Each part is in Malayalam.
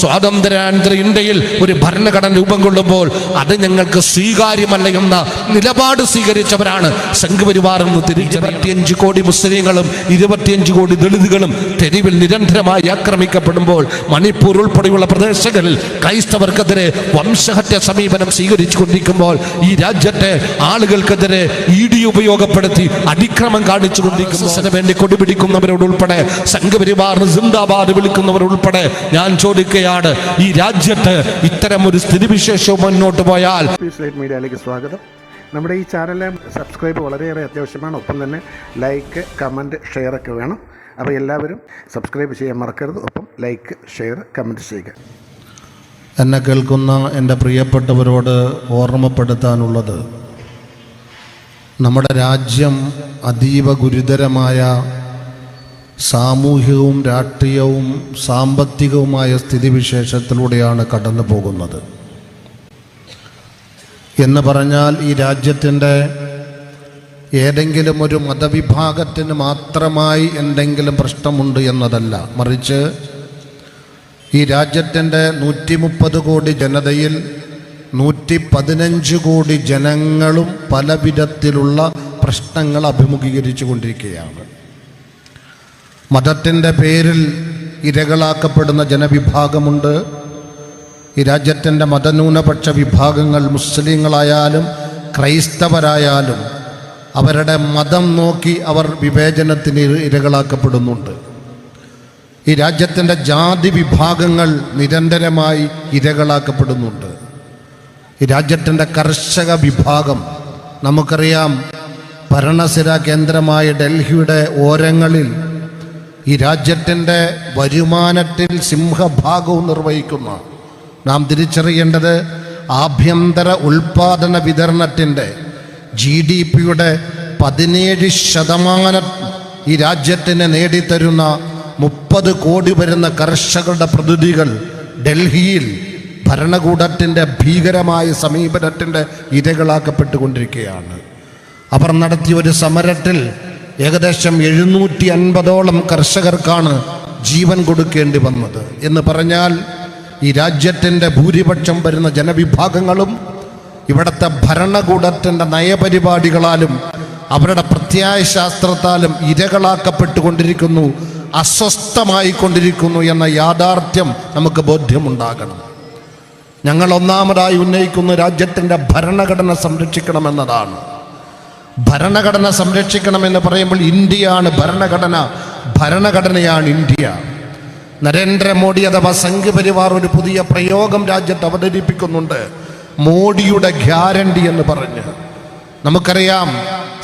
സ്വാതന്ത്ര്യാനന്തര ഇന്ത്യയിൽ ഒരു ഭരണഘടന രൂപം കൊള്ളുമ്പോൾ അത് ഞങ്ങൾക്ക് സ്വീകാര്യമല്ല എന്ന നിലപാട് സ്വീകരിച്ചവരാണ് സംഘപരിവാർ എന്ന് ഇരുപത്തിയഞ്ച് കോടി മുസ്ലിങ്ങളും ഇരുപത്തിയഞ്ച് കോടി ദളിതുകളും തെരുവിൽ നിരന്തരമായി ആക്രമിക്കപ്പെടുമ്പോൾ മണിപ്പൂർ ഉൾപ്പെടെയുള്ള പ്രദേശങ്ങളിൽ ക്രൈസ്തവർക്കെതിരെ വംശഹത്യ സമീപനം സ്വീകരിച്ചു കൊണ്ടിരിക്കുമ്പോൾ ഈ രാജ്യത്തെ ആളുകൾക്കെതിരെ ഇ ഡി ഉപയോഗപ്പെടുത്തി അതിക്രമം കാണിച്ചു കൊണ്ടിരിക്കുന്ന വേണ്ടി കൊടിപിടിക്കുന്നവരോടുൾപ്പെടെ സംഘപരിവാറിന് സിന്ദാബാദ് വിളിക്കുന്നവരുൾപ്പെടെ ഞാൻ ഞാൻ ചോദിക്കുകയാണ് ഈ രാജ്യത്ത് ഇത്തരം ഒരു സ്ഥിതിവിശേഷവും മുന്നോട്ട് പോയാൽ മീഡിയയിലേക്ക് സ്വാഗതം. നമ്മുടെ ഈ ചാനലിലെ സബ്സ്ക്രൈബ് വളരെയേറെ അത്യാവശ്യമാണ്. ഒപ്പം തന്നെ ലൈക്ക് കമന്റ് ഷെയർ ഒക്കെ വേണം. അപ്പോൾ എല്ലാവരും സബ്സ്ക്രൈബ് ചെയ്യാൻ മറക്കരുത്. ഒപ്പം ലൈക്ക് ഷെയർ കമന്റ് ചെയ്യുക. എന്നെ കേൾക്കുന്ന എന്റെ പ്രിയപ്പെട്ടവരോട് ഓർമ്മപ്പെടുത്താനുള്ളത് നമ്മുടെ രാജ്യം അതീവ ഗുരുതരമായ സാമൂഹികവും രാഷ്ട്രീയവും സാമ്പത്തികവുമായ സ്ഥിതിവിശേഷത്തിലൂടെയാണ് കടന്നു പോകുന്നത്. എന്ന് പറഞ്ഞാൽ ഈ രാജ്യത്തിന്റെ ഏതെങ്കിലും ഒരു മതവിഭാഗത്തിന് മാത്രമായി എന്തെങ്കിലും പ്രശ്നമുണ്ട് എന്നതല്ല. മറിച്ച് ഈ രാജ്യത്തിന്റെ നൂറ്റി മുപ്പത് കോടി ജനതയിൽ നൂറ്റി പതിനഞ്ച് കോടി ജനങ്ങളും പലവിധത്തിലുള്ള പ്രശ്നങ്ങൾ അഭിമുഖീകരിച്ചു കൊണ്ടിരിക്കുകയാണ്. മതത്തിന്റെ പേരിൽ ഇരകളാക്കപ്പെടുന്ന ജനവിഭാഗമുണ്ട്. ഈ രാജ്യത്തിന്റെ മതന്യൂനപക്ഷ വിഭാഗങ്ങൾ മുസ്ലിങ്ങളായാലും ക്രൈസ്തവരായാലും അവരുടെ മതം നോക്കി അവർ വിവേചനത്തിന് ഇരകളാക്കപ്പെടുന്നുണ്ട്. ഈ രാജ്യത്തിന്റെ ജാതി വിഭാഗങ്ങൾ നിരന്തരമായി ഇരകളാക്കപ്പെടുന്നുണ്ട്. ഈ രാജ്യത്തിന്റെ കർഷക വിഭാഗം നമുക്കറിയാം ഭരണസിര കേന്ദ്രമായ ഡൽഹിയുടെ ഓരങ്ങളിൽ ഈ രാജ്യത്തിന്റെ വരുമാനത്തിൽ സിംഹഭാഗവും നിർവഹിക്കുന്ന നാം തിരിച്ചറിയേണ്ടത് ആഭ്യന്തര ഉൽപാദന വിതരണത്തിന്റെ ജി ഡി പിയുടെ പതിനേഴ് ശതമാനം ഈ രാജ്യത്തിന് നേടിത്തരുന്ന മുപ്പത് കോടി വരുന്ന കർഷകരുടെ പ്രതിനിധികൾ ഡൽഹിയിൽ ഭരണകൂടത്തിന്റെ ഭീകരമായ സമീപനത്തിന്റെ ഇരകളാക്കപ്പെട്ടുകൊണ്ടിരിക്കുകയാണ്. അവർ നടത്തിയ ഒരു സമരത്തിൽ ഏകദേശം എഴുന്നൂറ്റി അൻപതോളം കർഷകർക്കാണ് ജീവൻ കൊടുക്കേണ്ടി വന്നത്. എന്ന് പറഞ്ഞാൽ ഈ രാജ്യത്തിന്റെ ഭൂരിപക്ഷം വരുന്ന ജനവിഭാഗങ്ങളും ഇവിടുത്തെ ഭരണകൂടത്തിന്റെ നയപരിപാടികളാലും അവരുടെ പ്രത്യയശാസ്ത്രത്താലും ഇരകളാക്കപ്പെട്ടുകൊണ്ടിരിക്കുന്നു അസ്വസ്ഥമായിക്കൊണ്ടിരിക്കുന്നു എന്ന യാഥാർത്ഥ്യം നമുക്ക് ബോധ്യമുണ്ടാകണം. ഞങ്ങൾ ഒന്നാമതായി ഉന്നയിക്കുന്ന രാജ്യത്തിന്റെ ഭരണഘടന സംരക്ഷിക്കണമെന്നതാണ്. ഭരണഘടന സംരക്ഷിക്കണമെന്ന് പറയുമ്പോൾ ഇന്ത്യയാണ് ഭരണഘടന. ഭരണഘടനയാണ് ഇന്ത്യ. നരേന്ദ്രമോദി അഥവാ സംഘപരിവാർ ഒരു പുതിയ പ്രയോഗം രാജ്യത്ത് അവതരിപ്പിക്കുന്നുണ്ട്. മോഡിയുടെ ഗ്യാരണ്ടി എന്ന് പറഞ്ഞ്. നമുക്കറിയാം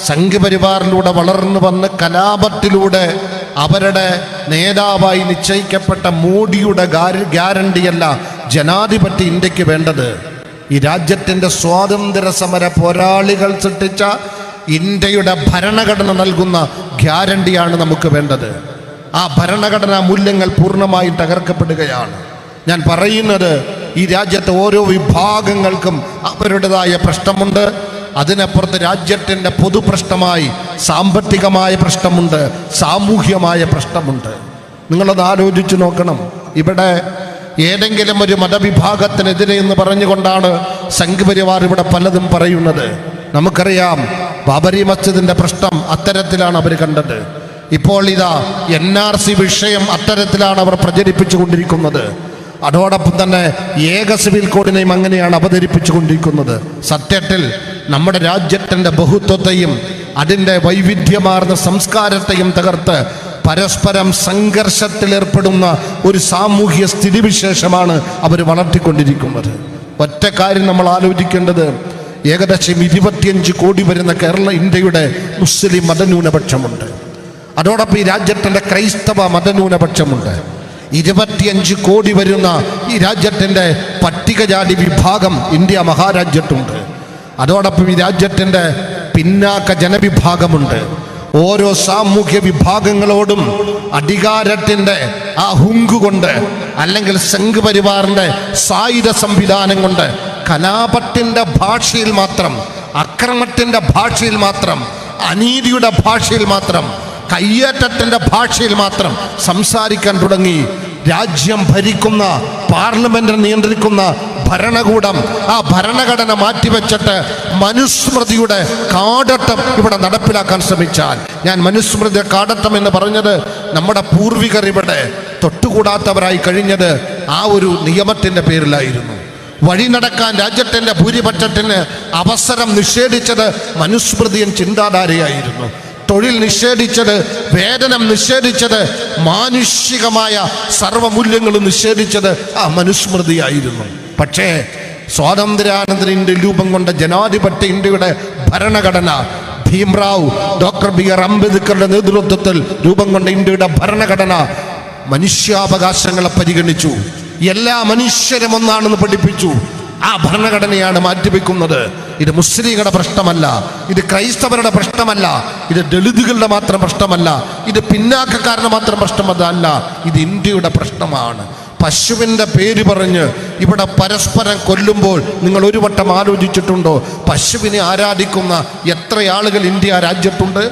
സംഘപരിവാറിലൂടെ വളർന്നു വന്ന് കലാപത്തിലൂടെ അവരുടെ നേതാവായി നിശ്ചയിക്കപ്പെട്ട മോഡിയുടെ ഗ്യാരണ്ടിയല്ല ജനാധിപത്യ ഇന്ത്യയ്ക്ക് വേണ്ടത്. ഈ രാജ്യത്തിന്റെ സ്വാതന്ത്ര്യ സമര പോരാളികൾ സൃഷ്ടിച്ച ഇന്ത്യയുടെ ഭരണഘടന നൽകുന്ന ഗ്യാരണ്ടിയാണ് നമുക്ക് വേണ്ടത്. ആ ഭരണഘടനാ മൂല്യങ്ങൾ പൂർണമായും തകർക്കപ്പെടുകയാണ്. ഞാൻ പറയുന്നത് ഈ രാജ്യത്തെ ഓരോ വിഭാഗങ്ങൾക്കും അവരുടേതായ പ്രശ്നമുണ്ട്. അതിനപ്പുറത്ത് രാജ്യത്തിന്റെ പൊതുപ്രശ്നമായി സാമ്പത്തികമായ പ്രശ്നമുണ്ട് സാമൂഹ്യമായ പ്രശ്നമുണ്ട്. നിങ്ങളത് ആലോചിച്ച് നോക്കണം. ഇവിടെ ഏതെങ്കിലും ഒരു മതവിഭാഗത്തിനെതിരെ എന്ന് പറഞ്ഞുകൊണ്ടാണ് സംഘപരിവാർ ഇവിടെ പലതും പറയുന്നത്. നമുക്കറിയാം ബാബരി മസ്ജിദിന്റെ പ്രശ്നം അത്തരത്തിലാണ് അവർ കണ്ടത്. ഇപ്പോൾ ഇതാ എൻ ആർ സി വിഷയം അത്തരത്തിലാണ് അവർ പ്രചരിപ്പിച്ചു കൊണ്ടിരിക്കുന്നത് അതോടൊപ്പം തന്നെ ഏക സിവിൽ കോഡിനെയും അങ്ങനെയാണ് അവതരിപ്പിച്ചു കൊണ്ടിരിക്കുന്നത് സത്യത്തിൽ നമ്മുടെ രാജ്യത്തിന്റെ ബഹുത്വത്തെയും അതിന്റെ വൈവിധ്യമാർന്ന സംസ്കാരത്തെയും തകർത്ത് പരസ്പരം സംഘർഷത്തിലേർപ്പെടുന്ന ഒരു സാമൂഹ്യ സ്ഥിതിവിശേഷമാണ് അവർ വളർത്തിക്കൊണ്ടിരിക്കുന്നത്. ഒറ്റ കാര്യം നമ്മൾ ആലോചിക്കേണ്ടത് ഏകദേശം ഇരുപത്തിയഞ്ച് കോടി വരുന്ന കേരള ഇന്ത്യയുടെ മുസ്ലിം മതന്യൂനപക്ഷമുണ്ട്. അതോടൊപ്പം ഈ രാജ്യത്തിന്റെ ക്രൈസ്തവ മതന്യൂനപക്ഷമുണ്ട്. ഇരുപത്തിയഞ്ച് കോടി വരുന്ന ഈ രാജ്യത്തിന്റെ പട്ടികജാതി വിഭാഗം ഇന്ത്യ മഹാരാജ്യത്തുണ്ട്. അതോടൊപ്പം ഈ രാജ്യത്തിന്റെ പിന്നാക്ക ജനവിഭാഗമുണ്ട്. ഓരോ സാമൂഹ്യ വിഭാഗങ്ങളോടും അധികാരത്തിന്റെ ആ ഹുങ്ക് കൊണ്ട് അല്ലെങ്കിൽ സംഘ് പരിവാറിന്റെ സായുധ സംവിധാനം കൊണ്ട് കലാപത്തിന്റെ ഭാഷയിൽ മാത്രം അക്രമത്തിന്റെ ഭാഷയിൽ മാത്രം അനീതിയുടെ ഭാഷയിൽ മാത്രം കയ്യേറ്റത്തിന്റെ ഭാഷയിൽ മാത്രം സംസാരിക്കാൻ തുടങ്ങി. രാജ്യം ഭരിക്കുന്ന പാർലമെന്റ് നിയന്ത്രിക്കുന്ന ഭരണകൂടം ആ ഭരണഘടന മാറ്റിവെച്ചിട്ട് മനുസ്മൃതിയുടെ കാടട്ടം ഇവിടെ നടപ്പിലാക്കാൻ ശ്രമിച്ചാൽ. ഞാൻ മനുസ്മൃതിയുടെ കാടട്ടം എന്ന് പറഞ്ഞത് നമ്മുടെ പൂർവികർ ഇവിടെ തൊട്ടുകൂടാത്തവരായി കഴിഞ്ഞത് ആ ഒരു നിയമത്തിന്റെ പേരിലായിരുന്നു. വഴി നടക്കാൻ രാജ്യത്തിന്റെ ഭൂരിപക്ഷത്തിന് അവസരം നിഷേധിച്ചത് മനുസ്മൃതിയൻ ചിന്താധാരയായിരുന്നു. തൊഴിൽ നിഷേധിച്ചത് വേതനം നിഷേധിച്ചത് മാനുഷികമായ സർവമൂല്യങ്ങളും നിഷേധിച്ചത് ആ മനുസ്മൃതിയായിരുന്നു. പക്ഷേ സ്വാതന്ത്ര്യാനന്തര ഇന്ത്യ രൂപം കൊണ്ട ജനാധിപത്യ ഇന്ത്യയുടെ ഭരണഘടന ഭീംറാവു ഡോക്ടർ ബി ആർ അംബേദ്കറുടെ നേതൃത്വത്തിൽ രൂപം കൊണ്ട ഇന്ത്യയുടെ ഭരണഘടന മനുഷ്യാവകാശങ്ങളെ പരിഗണിച്ചു. എല്ലാ മനുഷ്യരും ഒന്നാണെന്ന് പഠിപ്പിച്ചു. ആ ഭരണഘടനയാണ് മാറ്റിവെക്കുന്നത്. ഇത് മുസ്ലിങ്ങളുടെ പ്രശ്നമല്ല. ഇത് ക്രൈസ്തവരുടെ പ്രശ്നമല്ല. ഇത് ദളിതുകളുടെ മാത്രം പ്രശ്നമല്ല. ഇത് പിന്നാക്കക്കാരുടെ മാത്രം പ്രശ്നമല്ല. ഇത് ഇന്ത്യയുടെ പ്രശ്നമാണ്. പശുവിന്റെ പേര് പറഞ്ഞ് ഇവിടെ പരസ്പരം കൊല്ലുമ്പോൾ നിങ്ങൾ ഒരു വട്ടം ആലോചിച്ചിട്ടുണ്ടോ? പശുവിനെ ആരാധിക്കുന്ന എത്ര ആളുകൾ ഇന്ത്യ രാജ്യത്തുണ്ട്?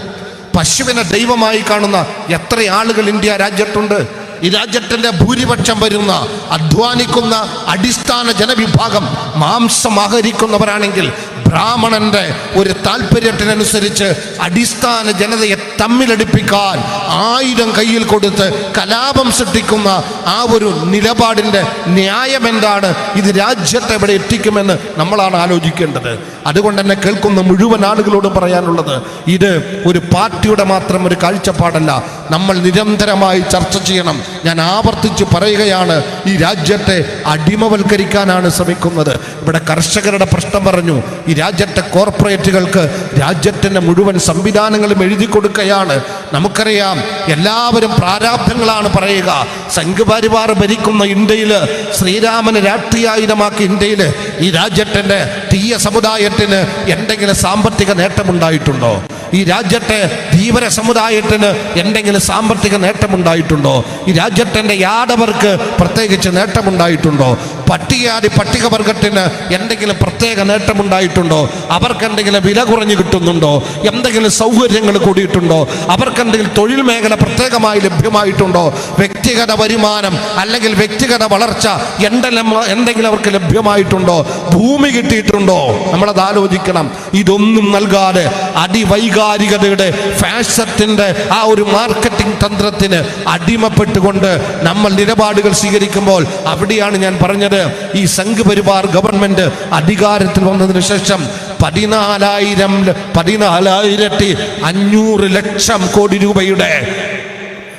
പശുവിനെ ദൈവമായി കാണുന്ന എത്ര ആളുകൾ ഇന്ത്യ രാജ്യത്തുണ്ട്? ഈ രാജ്യത്തിന്റെ ഭൂരിപക്ഷം വരുന്ന അധ്വാനിക്കുന്ന അടിസ്ഥാന ജനവിഭാഗം മാംസം ആഹരിക്കുന്നവരാണെങ്കിൽ ബ്രാഹ്മണന്റെ ഒരു താല്പര്യത്തിനനുസരിച്ച് അടിസ്ഥാന ജനതയെ തമ്മിലടിപ്പിക്കാൻ ആയിരം കയ്യിൽ കൊടുത്ത് കലാപം സൃഷ്ടിക്കുന്ന ആ ഒരു നിലപാടിന്റെ ന്യായം എന്താണ്? ഇത് രാജ്യത്തെ എവിടെ എത്തിക്കുമെന്ന് നമ്മളാണ് ആലോചിക്കേണ്ടത്. അതുകൊണ്ട് തന്നെ കേൾക്കുന്ന മുഴുവൻ ആളുകളോടും പറയാനുള്ളത് ഇത് ഒരു പാർട്ടിയുടെ മാത്രം ഒരു കാഴ്ചപ്പാടല്ല. നമ്മൾ നിരന്തരമായി ചർച്ച ചെയ്യണം. ഞാൻ ആവർത്തിച്ച് പറയുകയാണ് ഈ രാജ്യത്തെ അടിമവൽക്കരിക്കാനാണ് ശ്രമിക്കുന്നത്. ഇവിടെ കർഷകരുടെ പ്രശ്നം പറഞ്ഞു ഈ രാജ്യത്തെ കോർപ്പറേറ്റുകൾക്ക് രാജ്യത്തിന്റെ മുഴുവൻ സംവിധാനങ്ങളും എഴുതി കൊടുക്കുകയാണ് നമുക്കറിയാം എല്ലാവരും പ്രാരാബ്ധങ്ങളാണ് പറയുക. സംഘപരിവാർ ഭരിക്കുന്ന ഇന്ത്യയിൽ ശ്രീരാമന് രാഷ്ട്രീയായുധമാക്കിയ ഇന്ത്യയിൽ ഈ രാജ്യത്തിന്റെ തീയ സമുദായത്തിന് എന്തെങ്കിലും സാമ്പത്തിക നേട്ടമുണ്ടായിട്ടുണ്ടോ? ഈ രാജ്യത്തെ ധീവര സമുദായത്തിന് എന്തെങ്കിലും സാമ്പത്തിക നേട്ടമുണ്ടായിട്ടുണ്ടോ? ഈ രാജ്യത്തിന്റെ യാദവർക്ക് പ്രത്യേകിച്ച് നേട്ടമുണ്ടായിട്ടുണ്ടോ? പട്ടികജാതി പട്ടികവർഗത്തിന് എന്തെങ്കിലും പ്രത്യേക നേട്ടമുണ്ടായിട്ടുണ്ടോ? അവർക്ക് എന്തെങ്കിലും വില കുറഞ്ഞു കിട്ടുന്നുണ്ടോ? എന്തെങ്കിലും സൗകര്യങ്ങൾ കൂടിയിട്ടുണ്ടോ? അവർക്ക് എന്തെങ്കിലും തൊഴിൽ മേഖല പ്രത്യേകമായി ലഭ്യമായിട്ടുണ്ടോ? വ്യക്തിഗത വരുമാനം അല്ലെങ്കിൽ വ്യക്തിഗത വളർച്ച എന്തെല്ലാം എന്തെങ്കിലും അവർക്ക് ലഭ്യമായിട്ടുണ്ടോ? ഭൂമി കിട്ടിയിട്ടുണ്ടോ? നമ്മളത് ആലോചിക്കണം. ഇതൊന്നും നൽകാതെ അതിവൈകാരികതയുടെ ഫാഷത്തിന്റെ ആ ഒരു മാർക്കറ്റിംഗ് തന്ത്രത്തിന് അടിമപ്പെട്ടുകൊണ്ട് നമ്മൾ നിലപാടുകൾ സ്വീകരിക്കുമ്പോൾ അവിടെയാണ് ഞാൻ പറഞ്ഞത്. ഈ സംഘ് പരിവാർ ഗവൺമെന്റ് അധികാരത്തിൽ വന്നതിന് ശേഷം പതിനാലായിരം പതിനാലായിരത്തി അഞ്ഞൂറ് ലക്ഷം കോടി രൂപയുടെ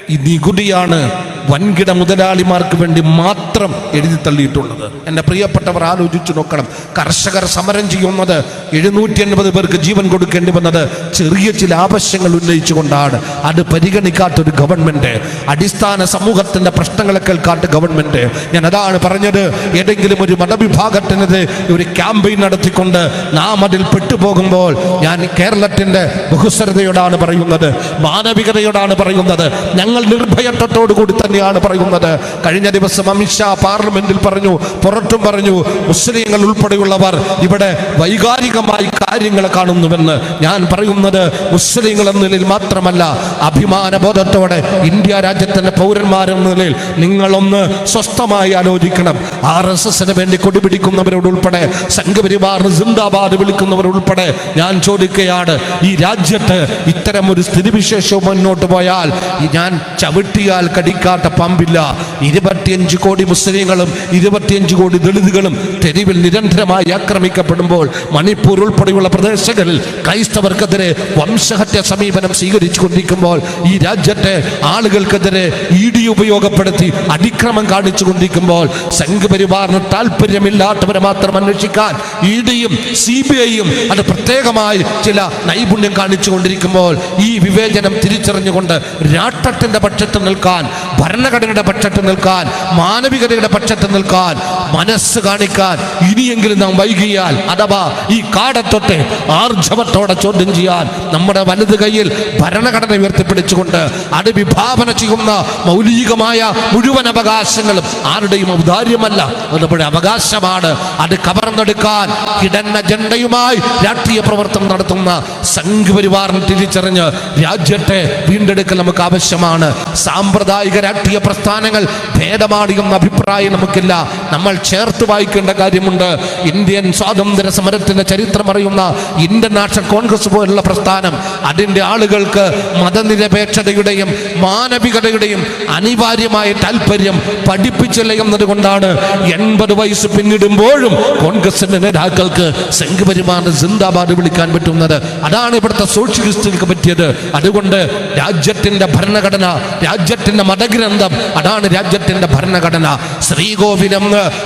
ഈ നികുതിയാണ് വൻകിട മുതലാളിമാർക്ക് വേണ്ടി മാത്രം എഴുതി തള്ളിയിട്ടുള്ളത്. എന്റെ പ്രിയപ്പെട്ടവർ ആലോചിച്ചു നോക്കണം. കർഷകർ സമരം ചെയ്യുന്നത് എഴുന്നൂറ്റി എൺപത് പേർക്ക് ജീവൻ കൊടുക്കേണ്ടി വന്നത് ചെറിയ ചില ആവശ്യങ്ങൾ ഉന്നയിച്ചുകൊണ്ടാണ്. അത് പരിഗണിക്കാത്തൊരു ഗവൺമെന്റ് അടിസ്ഥാന സമൂഹത്തിന്റെ പ്രശ്നങ്ങളെ കേൾക്കാത്ത ഗവൺമെന്റ് ഞാൻ അതാണ് പറഞ്ഞത്. ഏതെങ്കിലും ഒരു മതവിഭാഗത്തിനെതിരെ ഒരു ക്യാമ്പയിൻ നടത്തിക്കൊണ്ട് നാം അതിൽ പെട്ടുപോകുമ്പോൾ ഞാൻ കേരളത്തിന്റെ ബഹുസ്വരതയോടാണ് പറയുന്നത് മാനവികതയോടാണ് പറയുന്നത്. ഞങ്ങൾ നിർഭയത്വത്തോടു കൂടി തന്നെയാണ് പറയുന്നത്. കഴിഞ്ഞ ദിവസം അമിത്ഷാ പാർലമെന്റിൽ പറഞ്ഞു പുറത്തും പറഞ്ഞു മുസ്ലിങ്ങൾ ഉൾപ്പെടെയുള്ളവർ ഇവിടെ വൈകാരികമായി കാര്യങ്ങൾ കാണുന്നുവെന്ന് ഞാൻ പറയുന്നത് മുസ്ലിങ്ങൾ എന്ന നിലയിൽ മാത്രമല്ല അഭിമാനബോധത്തോടെ ഇന്ത്യ രാജ്യത്തിന്റെ പൗരന്മാരെന്ന നിലയിൽ നിങ്ങളൊന്ന് സ്വസ്ഥമായി ആലോചിക്കണം. ആർ എസ് എസിന് വേണ്ടി കൊടിപിടിക്കുന്നവരോടുൾപ്പെടെ സംഘപരിവാർ സിന്ദാബാദ് വിളിക്കുന്നവരുൾപ്പെടെ ഞാൻ ചോദിക്കുകയാണ് ഈ രാജ്യത്ത് ഇത്തരം ഒരു സ്ഥിതിവിശേഷവും മുന്നോട്ട് പോയാൽ ഞാൻ ചവിട്ടിയാൽ കടിക്കാത്ത പമ്പില്ല. ഇരുപത്തിയഞ്ച് കോടി മുസ്ലിങ്ങളും ഇരുപത്തിയഞ്ച് കോടി ദളിതുകളും തെരുവിൽ നിരന്തരമായി ആക്രമിക്കപ്പെടുമ്പോൾ മണിപ്പൂർ ഉൾപ്പെടെയുള്ള പ്രദേശങ്ങളിൽ ക്രൈസ്തവർക്കെതിരെ വംശഹത്യ സമീപനം സ്വീകരിച്ചു കൊണ്ടിരിക്കുമ്പോൾ ഈ രാജ്യത്തെ ആളുകൾക്കെതിരെ ഇ ഡി ഉപയോഗപ്പെടുത്തി അതിക്രമം കാണിച്ചു കൊണ്ടിരിക്കുമ്പോൾ സംഘപരിവാറിന് താല്പര്യമില്ലാത്തവരെ മാത്രം അന്വേഷിക്കാൻ ഇ ഡിയും സി ബി ഐയും അത് പ്രത്യേകമായി ചില നൈപുണ്യം കാണിച്ചു കൊണ്ടിരിക്കുമ്പോൾ ഈ വിവേചനം തിരിച്ചറിഞ്ഞുകൊണ്ട് രാഷ്ട്രത്തിന്റെ പക്ഷത്ത് നിൽക്കാൻ ഭരണഘടനയുടെ പക്ഷത്ത് നിൽക്കാൻ മാനവികതയുടെ പക്ഷത്ത് നിൽക്കാൻ മനസ്സ് കാണിക്കാൻ ഇനിയെങ്കിലും നാം വൈകിയാൽ അഥവാ ഈ കാടത്തൊട്ട് ആർജവത്തോടെ ചോദ്യം ചെയ്യാൻ നമ്മുടെ വലത് കയ്യിൽ ഭരണഘടന ഉയർത്തിപ്പിടിച്ചുകൊണ്ട് അത് വിഭാവന ചെയ്യുന്ന മൗലികമായ മുഴുവൻ അവകാശങ്ങളും ആരുടെയും ഔദാര്യമല്ല. നമ്മുടെ അവകാശമാണ്. അത് കവർന്നെടുക്കാൻ കിടന്ന ജണ്ടയുമായി രാഷ്ട്രീയ പ്രവർത്തനം നടത്തുന്ന സംഘപരിവാറിന് തിരിച്ചറിഞ്ഞ് രാജ്യത്തെ വീണ്ടെടുക്കൽ നമുക്ക് ആവശ്യമാണ്. സാമ്പ്രദായിക രാഷ്ട്രീയ പ്രസ്ഥാനങ്ങൾ ഭേദമാണിയെന്ന അഭിപ്രായം നമുക്കില്ല. നമ്മൾ ചേർത്ത് വായിക്കേണ്ട കാര്യമുണ്ട്. ഇന്ത്യൻ സ്വാതന്ത്ര്യ സമരത്തിന്റെ ചരിത്രം അറിയുന്ന ഇന്ത്യൻ നാഷണൽ കോൺഗ്രസ് പോലുള്ള പ്രസ്ഥാനം അതിന്റെ ആളുകൾക്ക് മതനിരപേക്ഷതയുടെയും മാനവികതയുടെയും അനിവാര്യമായ താല്പര്യം പഠിപ്പിച്ചില്ല എന്നതുകൊണ്ടാണ് എൺപത് വയസ്സ് പിന്നിടുമ്പോഴും കോൺഗ്രസിന്റെ നേതാക്കൾക്ക് സംഘപരിമാറിന് സിന്ദാബാദ് വിളിക്കാൻ പറ്റുന്നത്. അതാണ് ഇവിടുത്തെ സോഷ്യലിസ്റ്റുകൾക്ക് പറ്റിയത്. അതുകൊണ്ട് രാജ്യത്തിന്റെ ഭരണഘടന രാജ്യത്തിന്റെ മതഗ്രന്ഥം അതാണ് രാജ്യത്തിന്റെ ഭരണഘടന. ശ്രീകോവിലം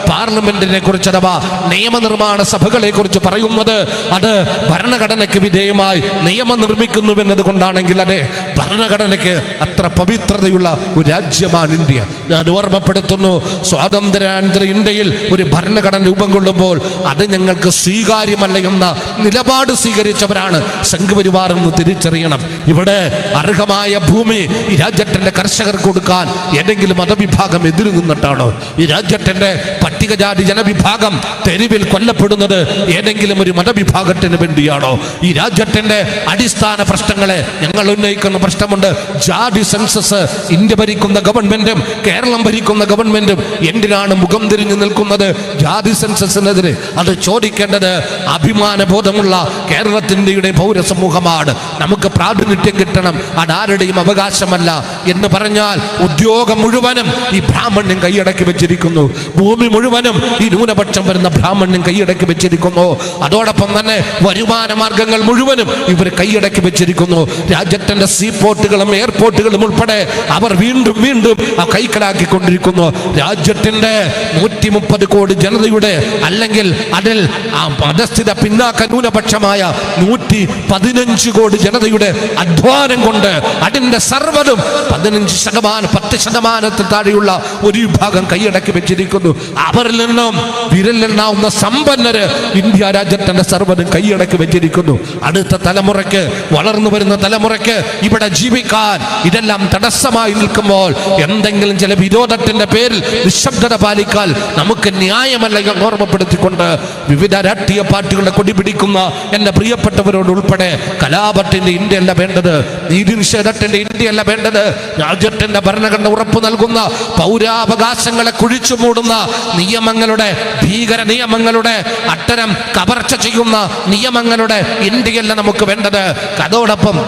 പാർലമെന്റിനെ കുറിച്ച് അഥവാ നിയമനിർമ്മാണ സഭകളെ കുറിച്ച് പറയുന്നത് അത് ഭരണഘടനയ്ക്ക് വിധേയമായി നിയമം നിർമ്മിക്കുന്നുവെന്നത് കൊണ്ടാണെങ്കിൽ അതെ ഭരണഘടനയ്ക്ക് അത്ര പവിത്രതയുള്ള ഒരു രാജ്യമാണ് ഇന്ത്യ. ഞാൻ ഓർമ്മപ്പെടുത്തുന്നു സ്വാതന്ത്ര്യാനന്തര ഇന്ത്യയിൽ ഒരു ഭരണഘടന രൂപം കൊള്ളുമ്പോൾ അത് ഞങ്ങൾക്ക് സ്വീകാര്യമല്ല എന്ന നിലപാട് സ്വീകരിച്ചവരാണ് സംഘപരിവാർ എന്ന് തിരിച്ചറിയണം. ഇവിടെ അർഹമായ ഭൂമി ഈ രാജ്യത്തിന്റെ കർഷകർക്ക് കൊടുക്കാൻ ഏതെങ്കിലും മതവിഭാഗം എതിരു നിന്നിട്ടാണോ ഈ രാജ്യത്തിന്റെ പട്ടികജാതി ജനവിഭാഗം തെരുവിൽ കൊല്ലപ്പെടുന്നത് ഏതെങ്കിലും ഒരു മതവിഭാഗത്തിന് വേണ്ടിയാണോ? ഈ രാജ്യത്തിന്റെ അടിസ്ഥാന പ്രശ്നങ്ങളെ ഞങ്ങൾ ഉന്നയിക്കുന്ന പ്രശ്നമുണ്ട്. ജാതി സെൻസസ് ഇന്ത്യ ഭരിക്കുന്ന ഗവൺമെന്റും കേരളം ഭരിക്കുന്ന ഗവൺമെന്റും എന്തിനാണ് മുഖം തിരിഞ്ഞു നിൽക്കുന്നത്? ജാതി സെൻസസിനെതിരെ അത് ചോദിക്കേണ്ടത് അഭിമാന ബോധമുള്ള കേരളത്തിന്റെ പൗരസമൂഹമാണ്. നമുക്ക് പ്രാതിനിധ്യം കിട്ടണം. അതാരുടെയും അവകാശമല്ല എന്ന് പറഞ്ഞാൽ ഉദ്യോഗം മുഴുവനും ഈ ബ്രാഹ്മണ്യം കൈയടക്കി വെച്ചിരിക്കുന്നു. ഭൂമി മുഴുവനും ഈ ന്യൂനപക്ഷം വരുന്ന ബ്രാഹ്മണ്യം കൈയടക്കി വെച്ചിരിക്കുന്നു. അതോടൊപ്പം തന്നെ വരുമാന മാർഗങ്ങൾ മുഴുവനും ഇവർ കൈയടക്കി വെച്ചിരിക്കുന്നു. രാജ്യത്തിന്റെ സീപോർട്ടുകളും എയർപോർട്ടുകളും ഉൾപ്പെടെ അവർ വീണ്ടും വീണ്ടും ആ കൈക്കലാക്കിക്കൊണ്ടിരിക്കുന്നു. രാജ്യത്തിന്റെ നൂറ്റി മുപ്പത് കോടി ജനതയുടെ അല്ലെങ്കിൽ അതിൽ ആ മതസ്ഥിത പിന്നാക്ക ന്യൂനപക്ഷമായ നൂറ്റി പതിനഞ്ച് കോടി ജനതയുടെ അധ്വാനം കൊണ്ട് അതിന്റെ സർവതും പതിനഞ്ച് ശതമാനം പത്ത് ശതമാനത്തിൽ താഴെയുള്ള ഒരു വിഭാഗം കൈയടക്കി വെച്ചിരിക്കുന്നു. അവരിൽ നിന്നും വിരലിലെണ്ണാവുന്ന സമ്പന്നര് ഇന്ത്യ രാജ്യത്തിന്റെ സർവതും കൈയടക്കി വെച്ചിരിക്കുന്നു. അടുത്ത തലമുറയ്ക്ക് വളർന്നു വരുന്ന തലമുറയ്ക്ക് ഇവിടെ ജീവിക്കാൻ ഇതെല്ലാം തടസ്സമായി നിൽക്കുമ്പോൾ എന്തെങ്കിലും ചില വിരോധത്തിന്റെ പേരിൽ നിശബ്ദത പാലിക്കാൻ നമുക്ക് ന്യായമല്ല എന്ന് ഓർമ്മപ്പെടുത്തിക്കൊണ്ട് വിവിധ രാഷ്ട്രീയ പാർട്ടികളുടെ കൊടി പിടിക്കുന്ന എന്റെ പ്രിയപ്പെട്ടവരോട് ഉൾപ്പെടെ കലാപത്തിന്റെ ഇന്ത്യയല്ല വേണ്ടത് നീതി നിഷേധത്തിന്റെ ഇന്ത്യയല്ല വേണ്ടത് രാജ്യത്തിന്റെ ഭരണഘടന ഉറപ്പു നൽകുന്ന പൗരാവകാശങ്ങളെ കുഴിച്ചു മൂടുന്ന നിയമങ്ങളുടെ ഭീകര നിയമങ്ങളുടെ അട്ടരം കവർച്ച ചെയ്യുന്ന നിയമങ്ങളുടെ ഇന്ത്യയല്ല നമുക്ക് വേണ്ടത്. അതോടൊപ്പം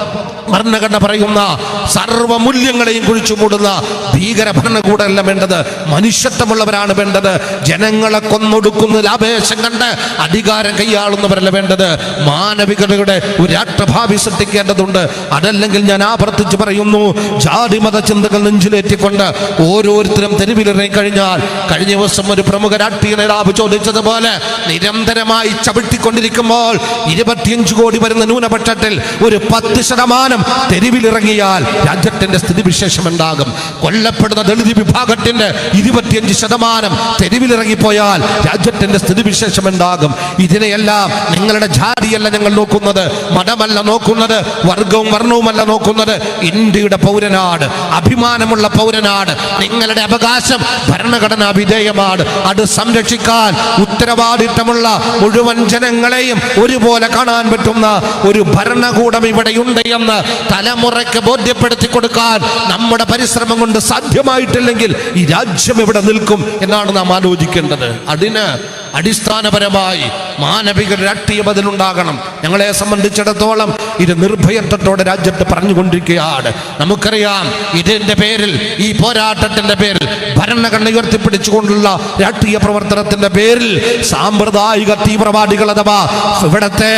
ഭരണഘടന പറയുന്ന സർവമൂല്യങ്ങളെയും കുഴിച്ചു മൂടുന്ന ഭീകര ഭരണകൂടമല്ല വേണ്ടത്. മനുഷ്യത്വമുള്ളവരാണ് വേണ്ടത്. ജനങ്ങളെ കൊന്നൊടുക്കുന്ന അപേക്ഷം കണ്ട് അധികാരം കൈയാളുന്നവരല്ല വേണ്ടത്. മാനവികതയുടെ ഒരു രാഷ്ട്രഭാവി സൃഷ്ടിക്കേണ്ടതുണ്ട് അതല്ലെങ്കിൽ ഞാൻ ആവർത്തിച്ച് പറയുന്നു ജാതി മത ചിന്തകൾ നെഞ്ചിലേറ്റിക്കൊണ്ട് ഓരോരുത്തരും തെരുവിലിറങ്ങി കഴിഞ്ഞാൽ കഴിഞ്ഞ ദിവസം ഒരു പ്രമുഖ രാഷ്ട്രീയ നേതാവ് ചോദിച്ചതുപോലെ നിരന്തരമായി ചവിട്ടിക്കൊണ്ടിരിക്കുമ്പോൾ ഇരുപത്തിയഞ്ച് കോടി വരുന്ന ന്യൂനപക്ഷത്തിൽ ഒരു പത്ത് ശതമാനം തെരുവിലിറങ്ങിയാൽ രാജ്യത്തിന്റെ സ്ഥിതിവിശേഷം ഉണ്ടാകും കൊല്ലപ്പെടുന്ന ദളിത് വിഭാഗത്തിന്റെ ഇരുപത്തിയഞ്ച് ശതമാനം തെരുവിലിറങ്ങിപ്പോയാൽ രാജ്യത്തിന്റെ സ്ഥിതിവിശേഷം ഉണ്ടാകും ഇതിനെയെല്ലാം നിങ്ങളുടെ ജാതിയല്ല ഞങ്ങൾ നോക്കുന്നത് മതമല്ല നോക്കുന്നത് വർഗവും വർണവുമല്ല നോക്കുന്നത്. ഇന്ത്യയുടെ പൗരനാട് അഭിമാനമുള്ള പൗരനാട് നിങ്ങളുടെ അവകാശം ഭരണഘടനാ വിധേയമാണ്. അത് സംരക്ഷിക്കാൻ ഉത്തരവാദിത്തമുള്ള മുഴുവൻ ജനങ്ങളെയും ഒരുപോലെ കാണാൻ പറ്റുന്ന ഒരു ഭരണകൂടം ഇവിടെയുണ്ട് എന്ന് തലമുറയ്ക്ക് ബോധ്യപ്പെടുത്തി കൊടുക്കാൻ നമ്മുടെ പരിശ്രമം കൊണ്ട് സാധ്യമായിട്ടില്ലെങ്കിൽ ഈ രാജ്യം എവിടെ നിൽക്കും എന്നാണ് നാം ആലോചിക്കേണ്ടത്. അതിന് അടിസ്ഥാനപരമായി മാനവിക രാഷ്ട്രീയം അതിലുണ്ടാകണം ഞങ്ങളെ സംബന്ധിച്ചിടത്തോളം ഇത് നിർഭയത്വത്തോടെ രാജ്യത്ത് പറഞ്ഞുകൊണ്ടിരിക്കുകയാണ്. നമുക്കറിയാം ഇതിന്റെ പേരിൽ ഈ പോരാട്ടത്തിന്റെ പേരിൽ ഭരണഘടന ഉയർത്തിപ്പിടിച്ചുകൊണ്ടുള്ള രാഷ്ട്രീയ പ്രവർത്തനത്തിന്റെ പേരിൽ സാമ്പ്രദായിക തീവ്രവാദികൾ അഥവാ ഇവിടത്തെ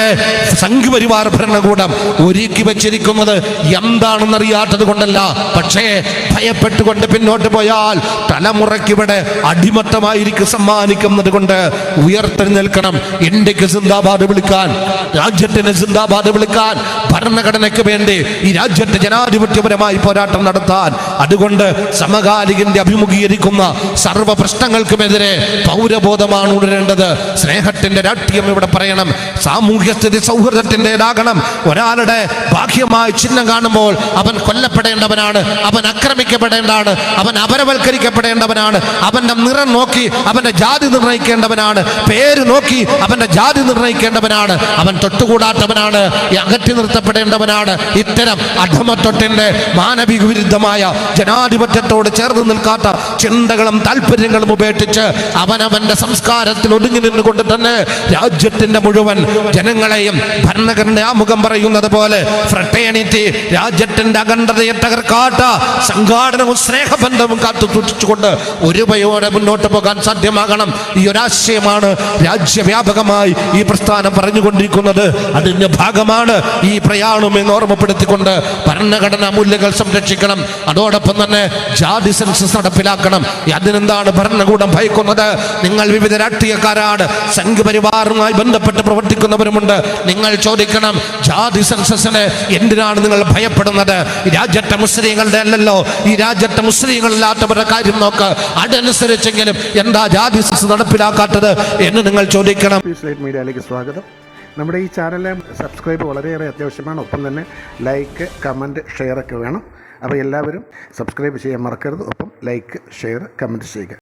സംഘപരിവാർ ഭരണകൂടം ഒരുക്കി വച്ചിരിക്കുന്നത് എന്താണെന്നറിയാത്തത് കൊണ്ടല്ല. പക്ഷേ ഭയപ്പെട്ടുകൊണ്ട് പിന്നോട്ട് പോയാൽ തലമുറയ്ക്ക് ഇവിടെ അടിമത്തമായിരിക്കും സമ്മാനിക്കുന്നത് കൊണ്ട് ഉയർത്തെഴുന്നേൽക്കണം. ഇന്ത്യയ്ക്ക് സിന്ദാബാദ് വിളിക്കാൻ രാജ്യത്തിന് സിന്ദാബാദ് വിളിക്കാൻ ഭരണഘടനയ്ക്ക് വേണ്ടി ഈ രാജ്യത്തെ ജനാധിപത്യപരമായി പോരാട്ടം നടത്താൻ അതുകൊണ്ട് സമകാലികന്റെ അഭിമുഖീകരിക്കുന്ന സർവ പ്രശ്നങ്ങൾക്കുമെതിരെ പൗരബോധമാണ് ഉണരേണ്ടത്. സ്നേഹത്തിന്റെ രാഷ്ട്രീയം ഇവിടെ പറയണം. സാമൂഹ്യ സ്ഥിതി സൗഹൃദത്തിന്റെതാകണം ഒരാളുടെ ബാഹ്യമായ ചിഹ്നം കാണുമ്പോൾ അവൻ കൊല്ലപ്പെടേണ്ടവനാണ് അവൻ ആക്രമിക്കപ്പെടേണ്ടതാണ് അവൻ അപരവൽക്കരിക്കപ്പെടേണ്ടവനാണ് അവന്റെ നിറം നോക്കി അവന്റെ ജാതി നിർണയിക്കേണ്ടവനാണ് പേര് നോക്കി അവന്റെ ജാതി നിർണയിക്കേണ്ടവനാണ് അവൻ തൊട്ടുകൂടാത്തവനാണ് അകറ്റി നിർത്തപ്പെടേണ്ടവനാണ്. ഇത്തരം അധമത്വത്തിന്റെ മാനവിക വിരുദ്ധമായ ജനാധിപത്യത്തോട് ചേർന്ന് നിൽക്കാത്ത ചിന്തകളും താല്പര്യങ്ങളും ഉപേക്ഷിച്ച് അവനവന്റെ സംസ്കാരത്തിൽ ഒതുങ്ങി നിന്നുകൊണ്ട് തന്നെ രാജ്യത്തിന്റെ മുഴുവൻ ജനങ്ങളെയും ഭരണഘടന ആമുഖം പറയുന്നത് പോലെ ഫ്രട്ടേണിറ്റി രാജ്യത്തിന്റെ അഖണ്ഡതയെ തകർക്കാത്ത സംഘാടനവും സ്നേഹബന്ധവും കാത്തു സൂക്ഷിച്ചുകൊണ്ട് ഒരുമയോടെ മുന്നോട്ട് പോകാൻ സാധ്യമാകണം. ഈ ഒരാശയമാണ് രാജ്യവ്യാപകമായി ഈ പ്രസ്ഥാനം പറഞ്ഞുകൊണ്ടിരിക്കുന്നത്. അതിന്റെ ഭാഗമാണ് പ്രയാണം എന്ന് ഓർമ്മപ്പെടുത്തിക്കൊണ്ട് ഭരണഘടനാ മൂല്യങ്ങൾ സംരക്ഷിക്കണം. അതോടൊപ്പം തന്നെ ജാതി സെൻസസ് നടപ്പിലാക്കണം. അതിനെന്താണ് ഭരണകൂടം ഭയക്കുന്നത്? നിങ്ങൾ വിവിധ രാഷ്ട്രീയക്കാരാണ്. സംഘപരിവാറുമായി ബന്ധപ്പെട്ട് പ്രവർത്തിക്കുന്നവരുമുണ്ട്. നിങ്ങൾ ചോദിക്കണം ജാതി സെൻസസിന് എന്തിനാണ് നിങ്ങൾ ഭയപ്പെടുന്നത്? ഈ രാജ്യത്തെ മുസ്ലിങ്ങളുടെ അല്ലല്ലോ. ഈ രാജ്യത്തെ മുസ്ലിങ്ങളില്ലാത്തവരുടെ കാര്യം നോക്ക്. അതനുസരിച്ചെങ്കിലും എന്താ ജാതി സെൻസസ് നടപ്പിലാക്കാത്തത് എന്ന് നിങ്ങൾ ചോദിക്കണം. മീഡിയയിലേക്ക് സ്വാഗതം നമ്മുടെ ഈ ചാനലിലെ സബ്സ്ക്രൈബ് വളരെയേറെ അത്യാവശ്യമാണ്. ഒപ്പം തന്നെ ലൈക്ക് കമന്റ് ഷെയർ ഒക്കെ വേണം. അപ്പോൾ എല്ലാവരും സബ്സ്ക്രൈബ് ചെയ്യാൻ മറക്കരുത്. ഒപ്പം ലൈക്ക് ഷെയർ കമന്റ് ചെയ്യുക.